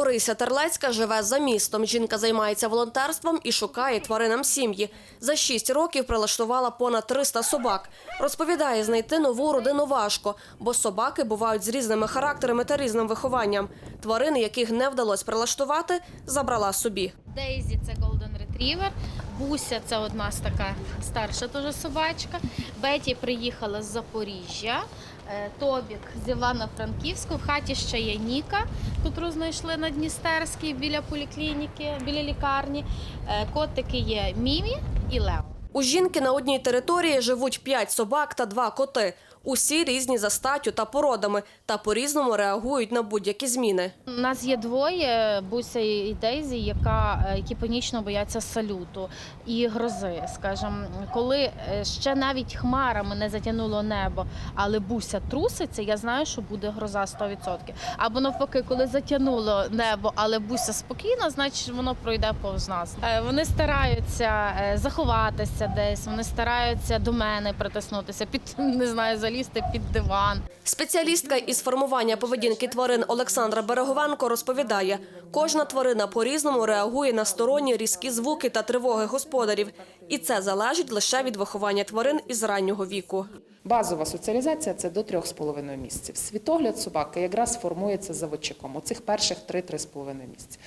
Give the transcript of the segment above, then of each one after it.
Орися Терлецька живе за містом. Жінка займається волонтерством і шукає тваринам сім'ї. За шість років прилаштувала понад 300 собак. Розповідає, знайти нову родину важко, бо собаки бувають з різними характерами та різним вихованням. Тварини, яких не вдалося прилаштувати, забрала собі. Дейзі це Golden Retriever, Буся це одна з така старша теж собачка. Беті приїхала з Запоріжжя. Е, Тобік з Івано-Франківську. В хаті ще є Ніка, котру знайшли на Дністерській біля поліклініки, біля лікарні. Е, Котики є Мімі і Лео. У жінки на одній території живуть п'ять собак та два коти. Усі різні за статтю та породами та по-різному реагують на будь-які зміни. У нас є двоє Буся і Дейзі, яка, е, які панічно бояться салюту і грози. Скажімо, коли е, ще навіть хмарами не затягнуло небо, але Буся труситься, я знаю, що буде гроза 100%. Або навпаки, коли затягнуло небо, але Буся спокійна, значить воно пройде повз нас. Е, Вони стараються заховатися десь, вони стараються до мене притиснутися, під не знаю, залізти під диван. Спеціалістка із формування поведінки тварин Олександра Береговенко розповідає, кожна тварина по-різному реагує на сторонні різкі звуки та тривоги господарів, і це залежить лише від виховання тварин із раннього віку. Базова соціалізація це до 3,5 місяців. Світогляд собаки якраз формується заводчиком. Оцих перших 3-3,5 місяці.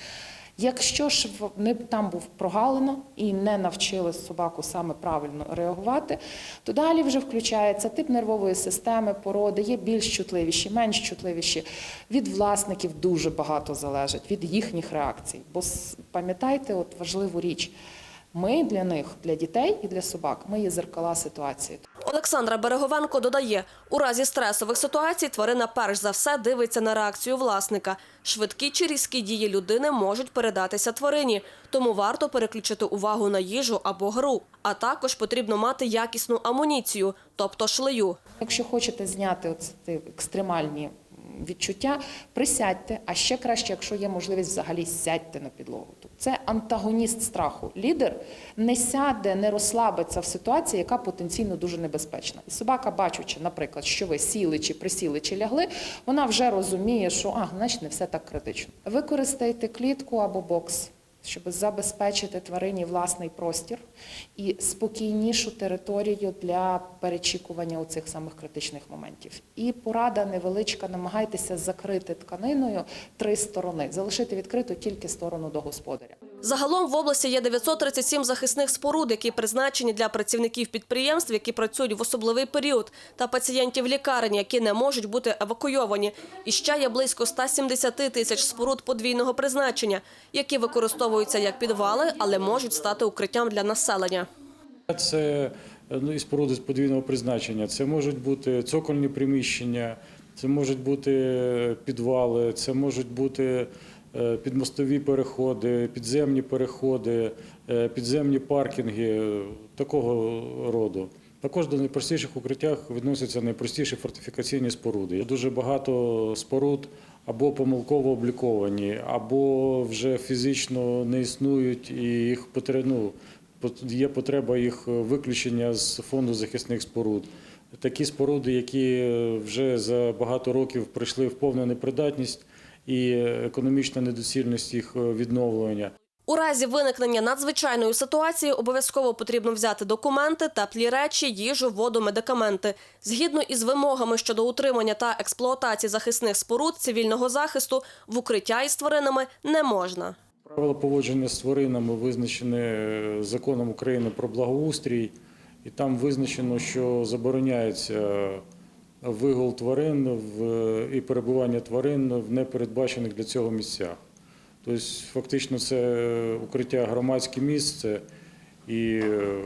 Якщо ж не там був прогалина і не навчили собаку саме правильно реагувати, то далі вже включається тип нервової системи, породи, є більш чутливіші, менш чутливіші. Від власників дуже багато залежить, від їхніх реакцій. Бо пам'ятайте, от важливу річ. Ми для них, для дітей і для собак, ми є зеркала ситуації. Олександра Береговенко додає, у разі стресових ситуацій тварина перш за все дивиться на реакцію власника. Швидкі чи різкі дії людини можуть передатися тварині, тому варто переключити увагу на їжу або гру. А також потрібно мати якісну амуніцію, тобто шлею. Якщо хочете зняти оці екстремальні відчуття, присядьте, а ще краще, якщо є можливість, взагалі сядьте на підлогу. Це антагоніст страху. Лідер не сяде, не розслабиться в ситуації, яка потенційно дуже небезпечна. І собака, бачучи, наприклад, що ви сіли чи присіли чи лягли, вона вже розуміє, що а, значить не все так критично. Використайте клітку або бокс. Щоб забезпечити тварині власний простір і спокійнішу територію для перечікування у цих самих критичних моментів. І порада невеличка: намагайтеся закрити тканиною три сторони, залишити відкриту тільки сторону до господаря. Загалом в області є 937 захисних споруд, які призначені для працівників підприємств, які працюють в особливий період, та пацієнтів лікарень, які не можуть бути евакуйовані. І ще є близько 170 тисяч споруд подвійного призначення, які використовуються як підвали, але можуть стати укриттям для населення. Це ну, і споруди з подвійного призначення. Це можуть бути цокольні приміщення, це можуть бути підвали, це можуть бути е, підмостові переходи, підземні переходи, е, підземні паркінги е, такого роду. Також до найпростіших укриттях відносяться найпростіші фортифікаційні споруди. Дуже багато споруд або помилково обліковані, або вже фізично не існують і їх потре- ну, Є потреба їх виключення з фонду захисних споруд. Такі споруди, які вже за багато років прийшли в повну непридатність і економічна недоцільність їх відновлення. У разі виникнення надзвичайної ситуації обов'язково потрібно взяти документи, теплі речі, їжу, воду, медикаменти. Згідно із вимогами щодо утримання та експлуатації захисних споруд цивільного захисту в укриття із тваринами не можна. Правила поводження з тваринами визначені е, законом України про благоустрій, і там визначено, що забороняється вигул тварин в- і перебування тварин в непередбачених для цього місцях. Тобто, фактично, це укриття громадське місце і е,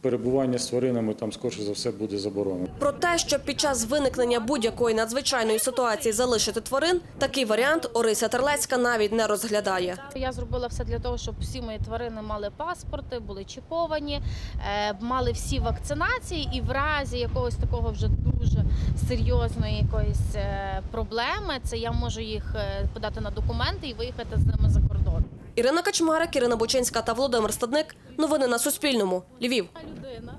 перебування з тваринами там, скорше за все, буде заборонено. Про те, щоб під час виникнення будь-якої надзвичайної ситуації залишити тварин, такий варіант Орися Терлецька навіть не розглядає. Я зробила все для того, щоб всі мої тварини мали паспорти, були чіповані, е, мали всі вакцинації, і в разі якогось такого вже дуже серйозної якоїсь е, проблеми, це я можу їх подати на документи і виїхати з ними за кордон. Ірина Качмарик, Ірина Бочинська та Володимир Стадник. Новини на Суспільному. Львів. Людина.